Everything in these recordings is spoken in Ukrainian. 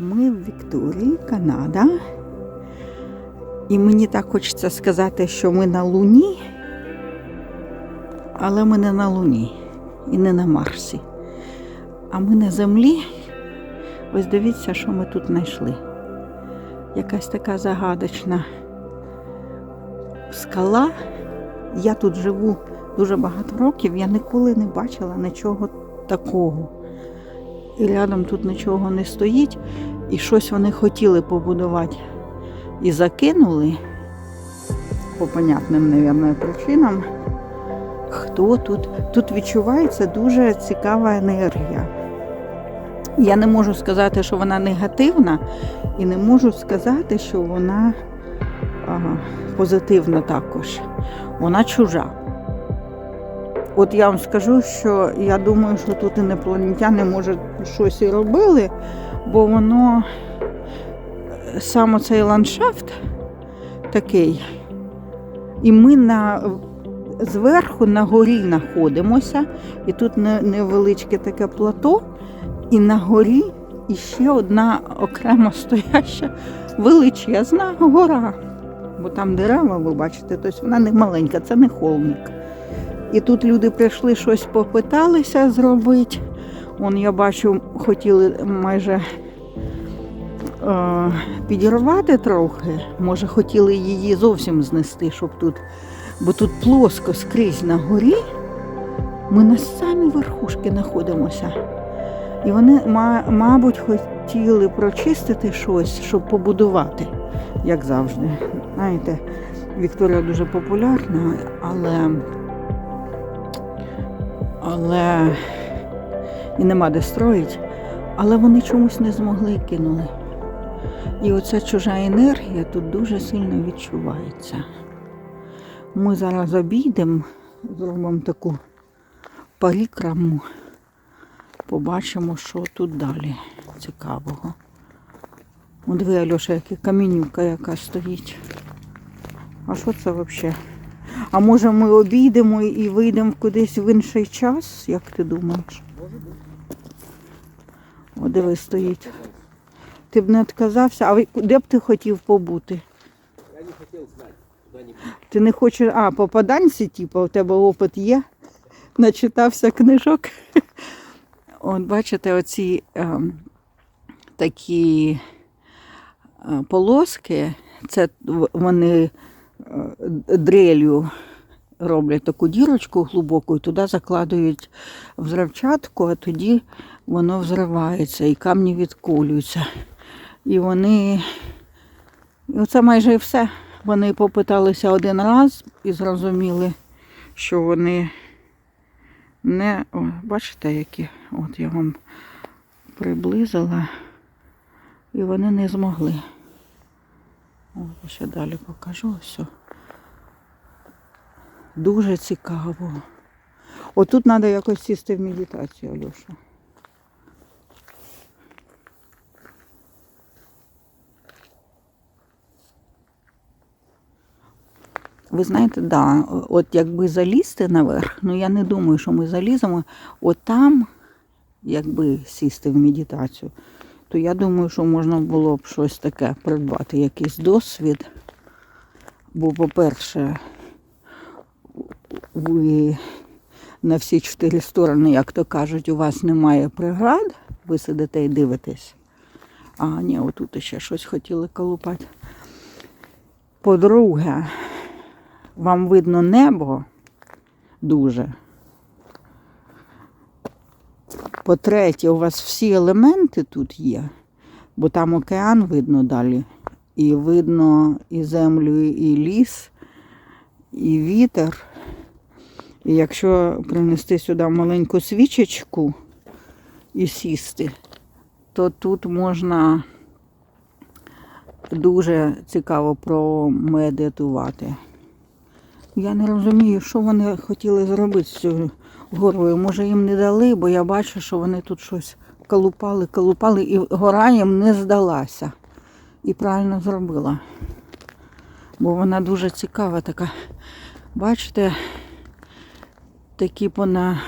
Ми в Вікторії, Канада. І мені так хочеться сказати, що ми на Луні, але ми не на Луні і не на Марсі. А ми на Землі. Ось дивіться, що ми тут знайшли. Якась така загадочна скала. Я тут живу дуже багато років, я ніколи не бачила нічого такого. І рядом тут нічого не стоїть, і щось вони хотіли побудувати і закинули по понятним, мабуть, причинам. Хто тут? Тут відчувається дуже цікава енергія. Я не можу сказати, що вона негативна, і не можу сказати, що вона а, позитивна також. Вона чужа. От я вам скажу, що я думаю, що тут інопланетяни, може, щось і робили, бо воно саме цей ландшафт такий. І ми на, зверху на горі знаходимося, і тут невеличке таке плато, і на горі іще одна окремо стояща величезна гора. Бо там дерева, ви бачите, тобто вона не маленька, це не холмик. І тут люди прийшли щось попиталися зробити. Он я бачу, хотіли майже підірвати трохи. Може, хотіли її зовсім знести, щоб тут. Бо тут плоско скрізь на горі. Ми на самій верхушці знаходимося. І вони, мабуть, хотіли прочистити щось, щоб побудувати, як завжди. Знаєте, Вікторія дуже популярна, але але і нема де строїть, але вони чомусь не змогли кинули. І оця чужа енергія тут дуже сильно відчувається. Ми зараз обійдемо, зробимо таку парікраму, побачимо, що тут далі цікавого. О, диви, Альоша, яка камінюка яка стоїть. А що це взагалі? А може ми обійдемо і вийдемо кудись в інший час, як ти думаєш? О, диви, стоїть. Ти б не відказався, а де б ти хотів побути? Я не хотел знать, куда-нибудь. Ти не хочеш, а, попаданці, типу, у тебе опит є? Начитався книжок. От бачите, оці ем, такі е, полоски, це вони е, дрелью роблять таку дірочку глибоку і туди закладують взривчатку, а тоді воно взривається і камні відколюються. І вони. І оце майже і все. Вони попиталися один раз і зрозуміли, що вони не. О, бачите, які? От я вам приблизила. І вони не змогли. О, ще далі покажу все. Дуже цікаво. Отут треба якось сісти в медитацію, Альоша. Ви знаєте, да, от якби залізти наверх, ну я не думаю, що ми заліземо. От там, якби сісти в медитацію, то я думаю, що можна було б щось таке придбати, якийсь досвід. Бо, по-перше, ви на всі чотири сторони, як то кажуть, у вас немає преград, ви сидите і дивитесь. А, ні, отут ще щось хотіли колупати. По-друге, вам видно небо дуже. По-третє, у вас всі елементи тут є, бо там океан видно далі. І видно і землю, і ліс, і вітер. І якщо принести сюди маленьку свічечку і сісти, то тут можна дуже цікаво промедитувати. Я не розумію, що вони хотіли зробити з цією горою. Може їм не дали, бо я бачу, що вони тут щось калупали, калупали, і гора їм не здалася. І правильно зробила. Бо вона дуже цікава така. Бачите, такі пона.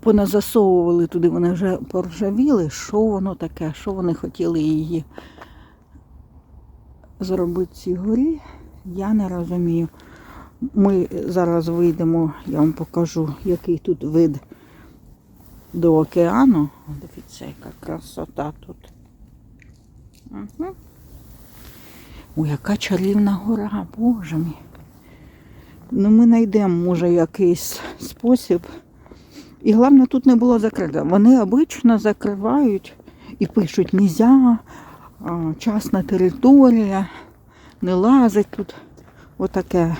Поназасовували туди, вони вже поржавіли. Що воно таке? Що вони хотіли її зробити цій горі? Я не розумію. Ми зараз вийдемо, я вам покажу, який тут вид до океану. Дивіться, яка красота тут. Угу. Ой, яка чарівна гора, боже мій. Ну, ми знайдемо, може, якийсь спосіб. І головне, тут не було закрито. Вони обично закривають і пишуть нельзя, частна територія, не лазить тут. Отаке.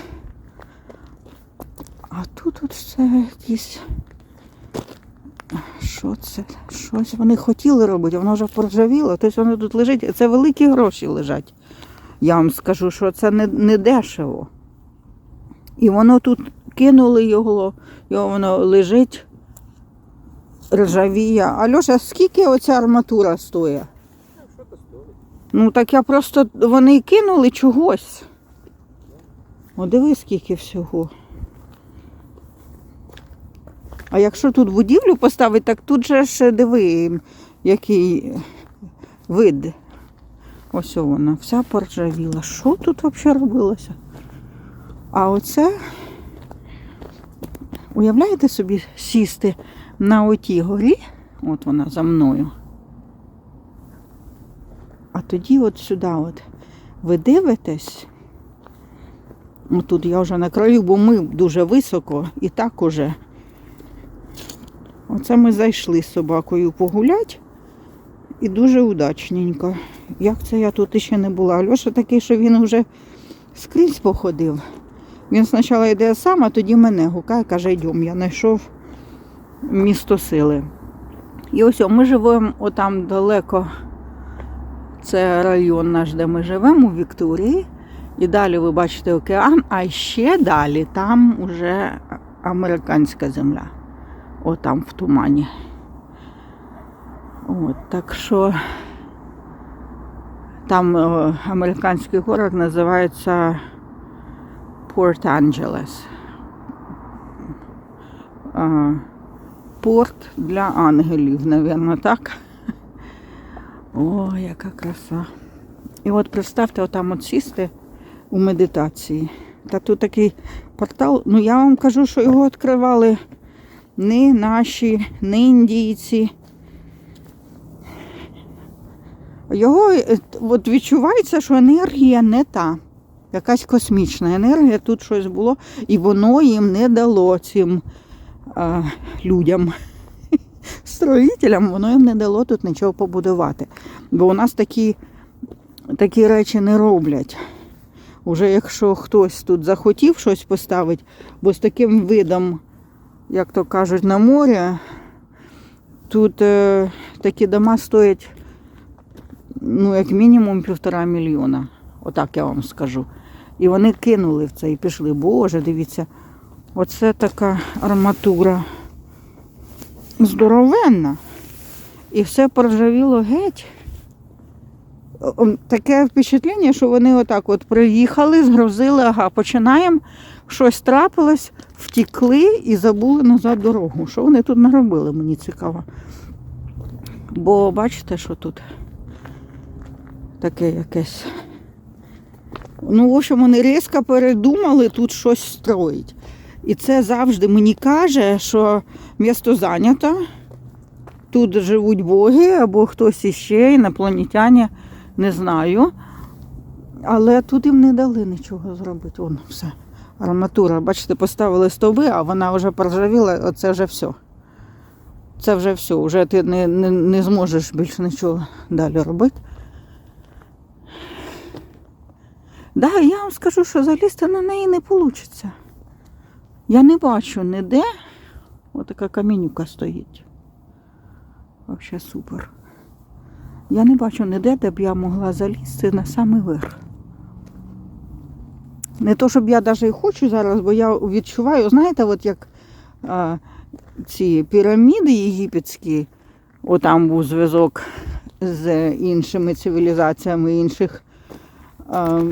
А тут от все якісь. Що це? Щось вони хотіли робити, воно вже поржавіло, тобто воно тут лежить. Це великі гроші лежать. Я вам скажу, що це не, не дешево. І воно тут кинули його, і воно лежить ржавіє. Альоша, скільки оця арматура стоїть? Ну так я просто вони кинули чогось. О, диви, скільки всього. А якщо тут будівлю поставити, так тут же ж диви, який вид. Ось вона, вся поржавіла. Що тут взагалі робилося? А оце, уявляєте собі, сісти на отій горі, от вона за мною. Тоді от сюди от ви дивитесь. Тут я вже на краю, бо ми дуже високо і так уже. Оце ми зайшли з собакою погуляти і дуже удачненько. Як це я тут ще не була? Альоша такий, що він вже скрізь походив. Він спочатку йде сам, а тоді мене гукає, каже, йдемо. Я знайшов місто сили. І ось ми живемо отам далеко. Це район наш, де ми живемо, у Вікторії. І далі ви бачите океан, а ще далі там уже американська земля. Отам в тумані. От, так що там о, американський город називається Порт Анджелес. Порт для ангелів, мабуть, так. О, яка краса. І от представте, отам от сісти у медитації. Та тут такий портал. Ну я вам кажу, що його відкривали не наші, не індійці. Його е, от відчувається, що енергія не та. Якась космічна енергія, тут щось було, і воно їм не дало цим а, людям, строїтелям, воно їм не дало тут нічого побудувати. Бо у нас такі, такі речі не роблять. Уже якщо хтось тут захотів щось поставити, бо з таким видом, як то кажуть, на море, тут е, такі дома стоять ну, як мінімум півтора мільйона. Отак я вам скажу. І вони кинули в це і пішли. Боже, дивіться, оце така арматура здоровенна. І все поржавіло геть. Таке впечатлення, що вони отак от приїхали, згрузили, ага, починаємо, щось трапилось, втікли і забули назад дорогу. Що вони тут наробили, мені цікаво. Бо бачите, що тут таке якесь. Ну, в общем, вони різко передумали тут щось строїть. І це завжди мені каже, що місто зайнято, тут живуть боги або хтось іще, інопланетяни, не знаю. Але тут їм не дали нічого зробити. Вон все. Арматура, бачите, поставили стовби, а вона вже поржавіла, оце вже все. Це вже все, вже ти не, не, не зможеш більше нічого далі робити. Да, я вам скажу, що залізти на неї не вийде. Я не бачу ніде. Ось така камінюка стоїть. Взагалі супер. Я не бачу ніде, де б я могла залізти на самий верх. Не то, щоб я навіть і хочу зараз, бо я відчуваю, знаєте, от як а, ці піраміди єгипетські, отам був зв'язок з іншими цивілізаціями інших а,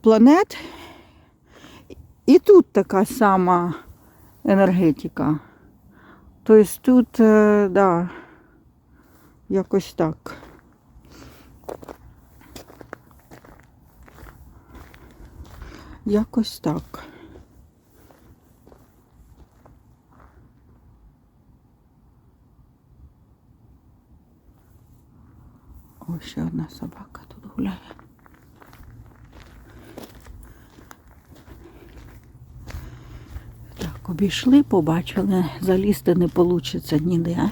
планет. І тут така сама енергетика. Тобто тут, е, да, якось так. Якось так. Ось ще одна собака тут гуляє. Так, обійшли, побачили, залізти не вийде ніде.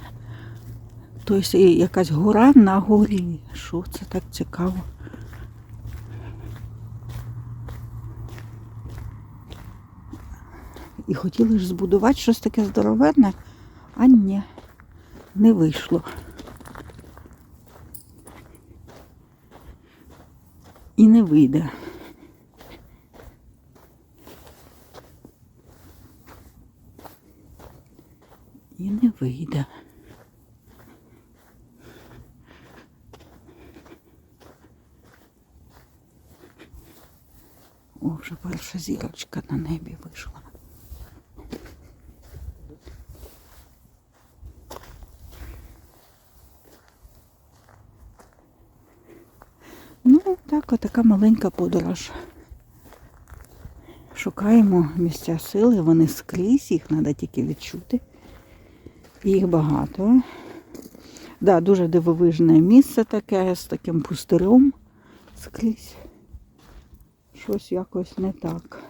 Тобто якась гора на горі. Що це так цікаво? І хотіли ж збудувати щось таке здоровенне, а ні, не вийшло. І не вийде. І не вийде. О, вже перша зірочка на небі вийшла. Ну, так, отака маленька подорож. Шукаємо місця сили, вони скрізь, їх треба тільки відчути. Їх багато. Да, дуже дивовижне місце таке з таким пустирем скрізь. Щось якось не так.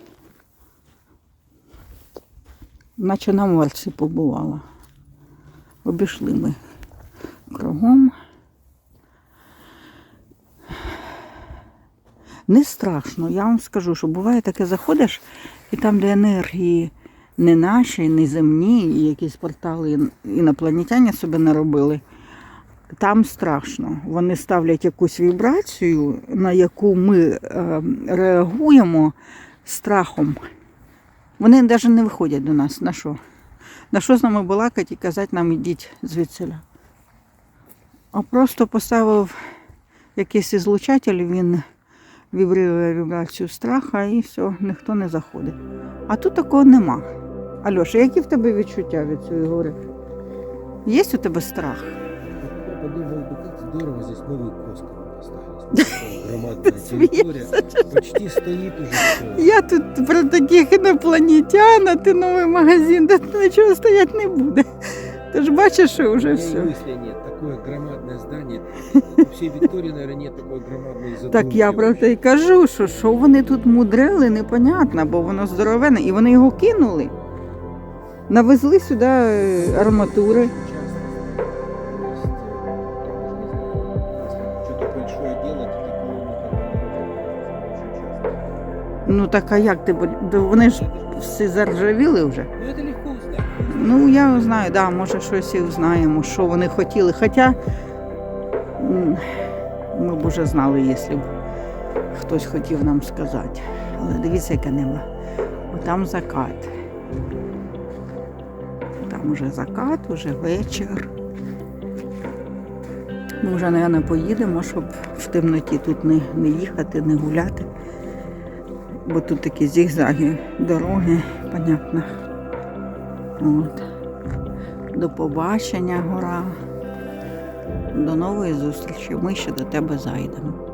Наче на морці побувала. Обійшли ми кругом. Не страшно, я вам скажу, що буває таке заходиш, і там, де енергії не наші, не земні, якісь портали інопланетяні собі наробили, там страшно. Вони ставлять якусь вібрацію, на яку ми е, реагуємо страхом. Вони навіть не виходять до нас. На що? На що з нами балакати і казати нам ідіть звідсиля. А просто поставив якийсь ізлучатель, він вібрує вібрацію страха і все, ніхто не заходить. А тут такого нема. Альоша, які в тебе відчуття від цієї гори? Є у тебе страх? Я подумал, бы как здорово здесь новые косты поставить. Такая Громадная территория. Смієшся? Почти стоит уже все. Я тут про таких інопланетян, а ти новий магазин, де нічого стояти не буде. Ти ж бачиш, що вже У меня и все. мысли нет. Такое громадное здание. У всей Виктории, наверное, нет такой громадной задумки. Так я про те вообще. й кажу, що що вони тут мудрили, непонятно, бо воно здоровене. І вони його кинули. Навезли сюди е, арматури. Ну так а як ти вони ж всі заржавіли вже. Ну. Ну, я знаю, да, може щось і знаємо, що вони хотіли. Хоча ми б уже знали, якщо б хтось хотів нам сказати. Але дивіться, яке небо. Там закат. Там уже закат, уже вечір. Ми вже, мабуть, поїдемо, щоб в темноті тут не, не їхати, не гуляти. Бо тут такі зігзаги дороги, понятно. От. До побачення, гора. До нової зустрічі. Ми ще до тебе зайдемо.